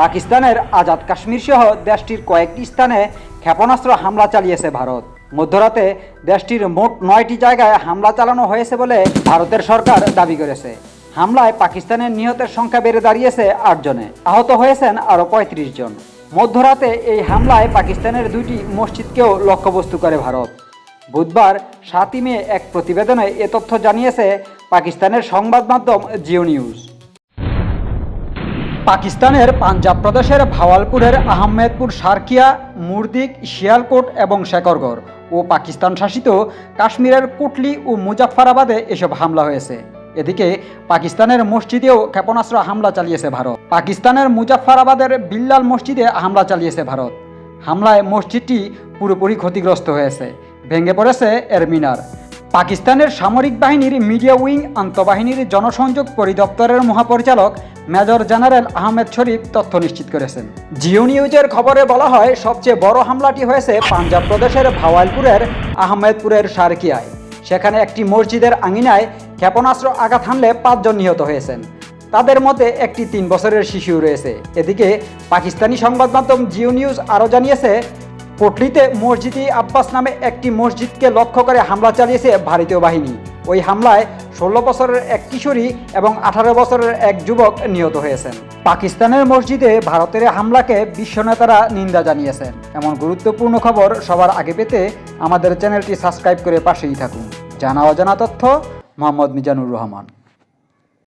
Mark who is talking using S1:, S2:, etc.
S1: পাকিস্তানের আজাদ কাশ্মীর সহ দেশটির কয়েকটি স্থানে ক্ষেপণাস্ত্র হামলা চালিয়েছে ভারত। মধ্যরাতে দেশটির মোট নয়টি জায়গায় হামলা চালানো হয়েছে বলে ভারতের সরকার দাবি করেছে। হামলায় পাকিস্তানের নিহতের সংখ্যা বেড়ে দাঁড়িয়েছে আটজনে আহত হয়েছেন আরও পঁয়ত্রিশ জন। মধ্যরাতে এই হামলায় পাকিস্তানের দুইটি মসজিদকেও লক্ষ্যবস্তু করে ভারত। বুধবার সাতই মে এক প্রতিবেদনে এ তথ্য জানিয়েছে পাকিস্তানের সংবাদ মাধ্যম জিও নিউজ। পাকিস্তানের পাঞ্জাব প্রদেশের ভাওয়ালপুরের আহমেদপুর সার্কিয়া, মুরদিক, শিয়ালকোট এবং শেকরগড় ও পাকিস্তান শাসিত কাশ্মীরের কুটলি ও মুজাফফরাবাদে এসব হামলা হয়েছে। এদিকে পাকিস্তানের মসজিদেও ক্ষেপণাস্ত্র হামলা চালিয়েছে ভারত। পাকিস্তানের মুজাফফরাবাদের বিল্লাল মসজিদে হামলা চালিয়েছে ভারত। হামলায় মসজিদটি পুরোপুরি ক্ষতিগ্রস্ত হয়েছে। ভেঙে পড়েছে এর মিনার। পাকিস্তানের সামরিক বাহিনীর মিডিয়া উইং আন্তঃবাহিনীর জনসংযোগ পরিদপ্তরের মহাপরিচালক মেজর জেনারেল আহমেদ শরীফ তথ্য নিশ্চিত করেছেন। জিও নিউজের খবরে বলা হয়, সবচেয়ে বড় হামলাটি হয়েছে পাঞ্জাব প্রদেশের ভাওয়ালপুরের আহমেদপুরের সারকিয়ায়। সেখানে একটি মসজিদের আঙিনায় ক্ষেপণাস্ত্র আঘাত হানলে পাঁচজন নিহত হয়েছেন। তাদের মধ্যে একটি তিন বছরের শিশু রয়েছে। এদিকে পাকিস্তানি সংবাদ মাধ্যম জিও নিউজ আরও জানিয়েছে পটলিতে মসজিদি আব্বাস নামে একটি মসজিদকে লক্ষ্য করে হামলা চালিয়েছে ভারতীয় বাহিনী। ওই হামলায় ষোলো বছরের এক কিশোরী এবং আঠারো বছরের এক যুবক নিহত হয়েছেন। পাকিস্তানের মসজিদে ভারতের হামলাকে বিশ্ব নেতারা নিন্দা জানিয়েছেন। এমন গুরুত্বপূর্ণ খবর সবার আগে পেতে আমাদের চ্যানেলটি সাবস্ক্রাইব করে পাশেই থাকুন। জানা অজানা তথ্য, মোহাম্মদ মিজানুর রহমান।